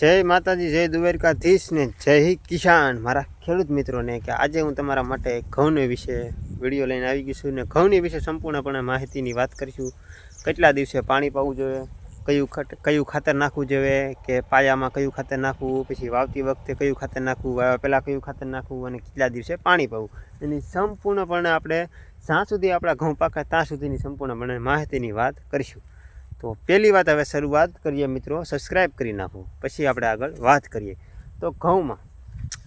જય માતાજી, જય દ્વારકાધીશ ને જય કિસાન. મારા ખેડૂત મિત્રોને કે આજે હું તમારા માટે ઘઉંને વિશે વીડિયો લઈને આવી ગયું છું ને ઘઉંની વિશે સંપૂર્ણપણે માહિતીની વાત કરીશું. કેટલા દિવસે પાણી પાવું જોઈએ? કયું ખત, કયું ખાતર નાખવું જોઈએ? કે પાયામાં કયું ખાતર નાખવું? પછી વાવતી વખતે કયું ખાતર નાખવું? વાવ્યા પહેલાં કયું ખાતર નાખવું? અને કેટલા દિવસે પાણી પાવું? એની સંપૂર્ણપણે આપણે જ્યાં સુધી આપણા ઘઉં પાકે ત્યાં સુધીની સંપૂર્ણપણે માહિતીની વાત કરીશું. તો પહેલી વાત હવે શરૂઆત કરીએ મિત્રો સબસ્ક્રાઈબ કરી નાખો, પછી આપણે આગળ વાત કરીએ. તો ઘઉંમાં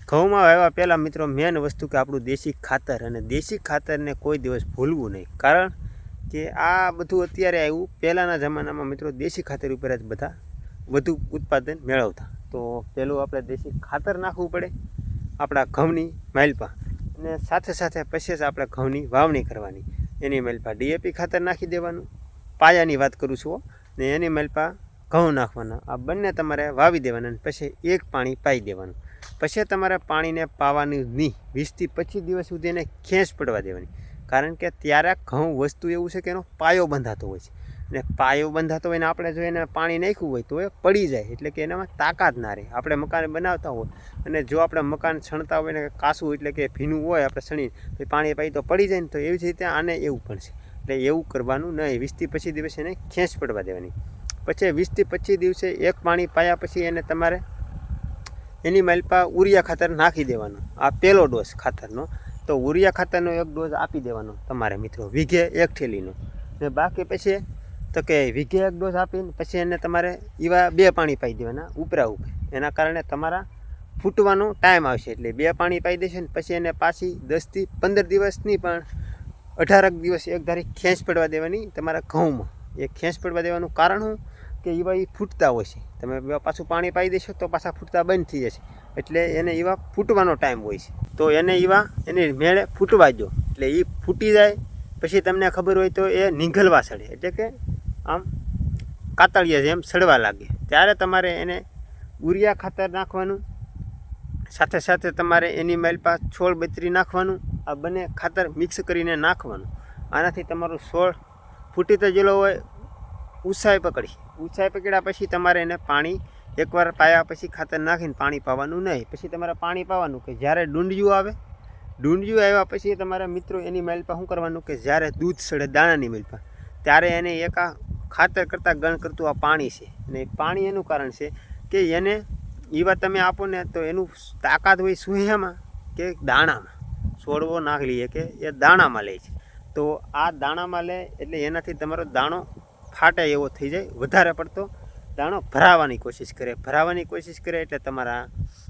ઘઉંમાં આવ્યા પહેલાં મિત્રો મેન વસ્તુ કે આપણું દેશી ખાતર અને દેશી ખાતરને કોઈ દિવસ ભૂલવું નહીં. કારણ કે આ બધું અત્યારે આવ્યું, પહેલાંના જમાનામાં મિત્રો દેશી ખાતર ઉપર જ બધા વધુ ઉત્પાદન મેળવતા. તો પહેલું આપણે દેશી ખાતર નાખવું પડે આપણા ઘઉંની માઇલપા અને સાથે સાથે પછી જ આપણે ઘઉંની વાવણી કરવાની. એની માઇલપા ડીએપી ખાતર નાખી દેવાનું. પાયાની વાત કરું છું ને એની મલપા ઘઉં નાખવાના. આ બંને તમારે વાવી દેવાના પછી એક પાણી પાઈ દેવાનું. પછી તમારે પાણીને પાવાનું નહીં. વીસથી પચીસ દિવસ સુધી એને ખેંચ પડવા દેવાની. કારણ કે ત્યારે ઘઉં વસ્તુ એવું છે કે એનો પાયો બંધાતો હોય છે. અને પાયો બંધાતો હોય ને આપણે જો એને પાણી નાખ્યું હોય તો એ પડી જાય. એટલે કે એનામાં તાકાત ના રહે. આપણે મકાન બનાવતા હોય અને જો આપણે મકાન છણતા હોય ને કાસું એટલે કે ભીનું હોય, આપણે છણી પાણી પાઈ તો પડી જાય ને તો એવી જ રીતે આને એવું પણ છે. એટલે એવું કરવાનું નહીં. વીસથી પચીસ દિવસે એને ખેંચ પડવા દેવાની. પછી વીસથી પચીસ દિવસે એક પાણી પાયા પછી એને તમારે એની માલપા ઉરિયા ખાતર નાખી દેવાનું. આ પહેલો ડોઝ ખાતરનો. તો ઉરિયા ખાતરનો એક ડોઝ આપી દેવાનો તમારે મિત્રો. વીઘે એક ઠેલીનો ને બાકી પછી તો કે વીઘે એક ડોઝ આપીને પછી એને તમારે એવા બે પાણી પાઈ દેવાના ઉપરા ઉપર એના કારણે તમારા ફૂટવાનો ટાઈમ આવશે. એટલે બે પાણી પાઈ દેશે ને પછી એને પાછી દસથી પંદર દિવસની પણ અઢારક દિવસ એક ધારી ખેંચ પડવા દેવાની તમારા ઘઉંમાં. એ ખેંચ પડવા દેવાનું કારણ શું? કે એવા એ ફૂટતા હોય છે. તમે પાછું પાણી પાઈ દેશો તો પાછા ફૂટતા બંધ થઈ જશે. એટલે એને એવા ફૂટવાનો ટાઈમ હોય છે. તો એને એવા એની મેળે ફૂટવા દો એટલે એ ફૂટી જાય, પછી તમને ખબર હોય તો એ નીંઘલવા સડે. એટલે કે આમ કાતળિયા જેમ સડવા લાગે. ત્યારે તમારે એને ઉરિયા ખાતર નાખવાનું. સાથે સાથે તમારે એની મેલપા છોડ બત્રી નાખવાનું. આ બંને ખાતર મિક્સ કરીને નાખવાનું. આનાથી તમારું છોડ ફૂટી તો જેલો હોય ઉછાઈ પકડી. ઉછાઈ પકડ્યા પછી તમારે એને પાણી એકવાર પાયા પછી ખાતર નાખીને પાણી પાવાનું નહીં. પછી તમારે પાણી પાવાનું કે જ્યારે ડુંડિયું આવે, ડુંડિયું આવ્યા પછી તમારા મિત્રો એની મેલપા શું કરવાનું કે જ્યારે દૂધ સડે દાણાની મેલપા ત્યારે એને એક ખાતર કરતાં ગણ કરતું આ પાણી છે. અને પાણી એનું કારણ છે કે એને એવા તમે આપો ને તો એનું તાકાત હોય સુહેમાં કે દાણામાં. છોડવો નાખ લઈએ કે એ દાણામાં લે છે. તો આ દાણામાં લે એટલે એનાથી તમારો દાણો ફાટે એવો થઈ જાય, વધારે પડતો દાણો ભરાવાની કોશિશ કરે. ભરાવાની કોશિશ કરે એટલે તમારા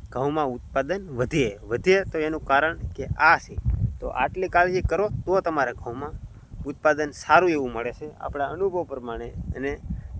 ઘઉંમાં ઉત્પાદન વધે. વધે તો એનું કારણ કે આ છે. તો આટલી કાળજી કરો તો તમારા ઘઉંમાં ઉત્પાદન સારું એવું મળે છે. આપણા અનુભવ પ્રમાણે અને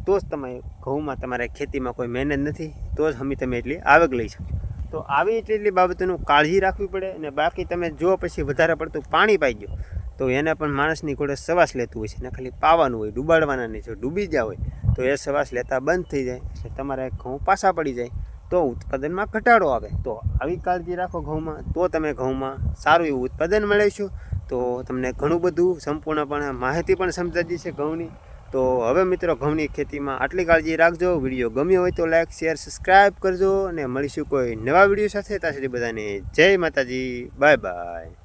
તો જ તમે ઘઉંમાં તમારે ખેતીમાં કોઈ મહેનત નથી, તો જ હમી તમે એટલી આવક લઈ શકો તો આવી એટલી બાબતોનું કાળજી રાખવી પડે અને બાકી તમે જો પછી વધારે પડતું પાણી પાઈ ગયો તો એને પણ માણસની ઘોડે સવાસ લેતું હોય છે. ને ખાલી પાવાનું હોય, ડૂબાડવાના નહીં. જો ડૂબી જાય હોય, તો એ સવાસ લેતા બંધ થઈ જાય. એટલે તમારે ઘઉં પાછા પડી જાય. તો ઉત્પાદનમાં ઘટાડો આવે. તો આવી કાળજી રાખો ઘઉંમાં. તો તમે ઘઉંમાં સારું એવું ઉત્પાદન મેળવશો તો તમને ઘણું બધું સંપૂર્ણપણે માહિતી પણ સમજાતી છે ઘઉંની. તો હવે મિત્રો ઘઉંની ખેતીમાં આટલી કાળજી રાખજો. વીડિયો ગમ્યો હોય તો લાઈક, શેર સબસ્ક્રાઈબ કરજો અને મળીશું કોઈ નવા વીડિયો સાથે. ત્યાં સુધી બધાને જય માતાજી. Bye bye.